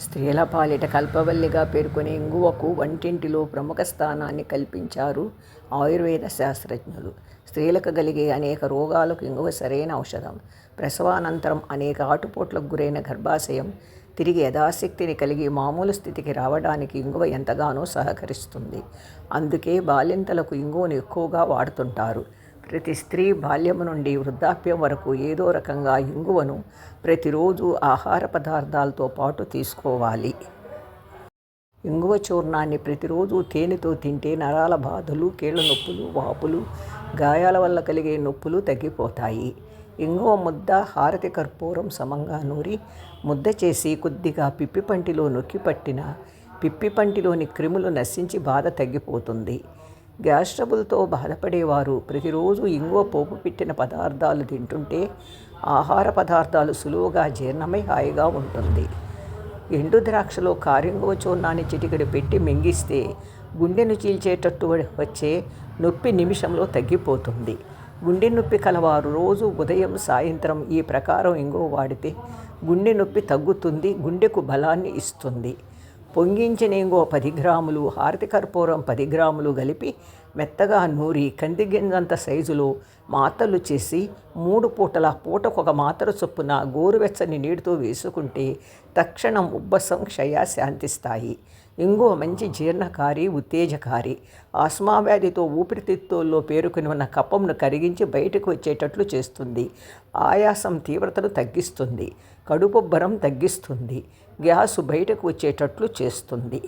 స్త్రీల పాలిట కల్పవల్లిగా పేర్కొనే ఇంగువకు వంటింటిలో ప్రముఖ స్థానాన్ని కల్పించారు ఆయుర్వేద శాస్త్రజ్ఞులు. స్త్రీలకు కలిగే అనేక రోగాలకు ఇంగువ సరైన ఔషధం. ప్రసవానంతరం అనేక ఆటుపోట్లకు గురైన గర్భాశయం తిరిగి యథాశక్తిని కలిగి మామూలు స్థితికి రావడానికి ఇంగువ ఎంతగానో సహకరిస్తుంది. అందుకే బాలింతలకు ఇంగువను ఎక్కువగా వాడుతుంటారు. ప్రతి స్త్రీ బాల్యము నుండి వృద్ధాప్యం వరకు ఏదో రకంగా ఇంగువను ప్రతిరోజూ ఆహార పదార్థాలతో పాటు తీసుకోవాలి. ఇంగువ చూర్ణాన్ని ప్రతిరోజూ తేనెతో తింటే నరాల బాధలు, కీళ్ళ నొప్పులు, వాపులు, గాయాల వల్ల కలిగే నొప్పులు తగ్గిపోతాయి. ఇంగువ ముద్ద హారతి కర్పూరం సమంగా నూరి ముద్ద చేసి కొద్దిగా పిప్పిపంటిలో నొక్కి పట్టిన పిప్పిపంటిలోని క్రిములు నశించి బాధ తగ్గిపోతుంది. గ్యాస్ ట్రబుల్తో బాధపడేవారు ప్రతిరోజు ఇంగువ పోపు పెట్టిన పదార్థాలు తింటుంటే ఆహార పదార్థాలు సులువుగా జీర్ణమై హాయిగా ఉంటుంది. ఎండు ద్రాక్షలో కారింగువ చూర్ణాన్ని చిటికడి పెట్టి మింగిస్తే గుండెను చీల్చేటట్టు వచ్చే నొప్పి నిమిషంలో తగ్గిపోతుంది. గుండె నొప్పి కలవారు రోజూ ఉదయం, సాయంత్రం ఈ ప్రకారం ఇంగువ వాడితే గుండె నొప్పి తగ్గుతుంది. గుండెకు బలాన్ని ఇస్తుంది. పొంగించిన పది గ్రాములు, హారతి కర్పూరం పది గ్రాములు కలిపి మెత్తగా నూరి కందిగింజంత సైజులో మాతలు చేసి మూడు పూటలా పూటకొక మాతర చొప్పున గోరువెచ్చని నీటితో వేసుకుంటే తక్షణం ఉబ్బసం, క్షయ శాంతిస్తాయి. ఇంగో మంచి జీర్ణకారి, ఉత్తేజకారి. ఆస్మా వ్యాధితో ఊపిరితిత్తుల్లో పేరుకుని ఉన్న కప్పంను కరిగించి బయటకు వచ్చేటట్లు చేస్తుంది. ఆయాసం తీవ్రతను తగ్గిస్తుంది. కడుపుబ్బరం తగ్గిస్తుంది. గ్యాసు బయటకు వచ్చేటట్లు చేస్తుంది.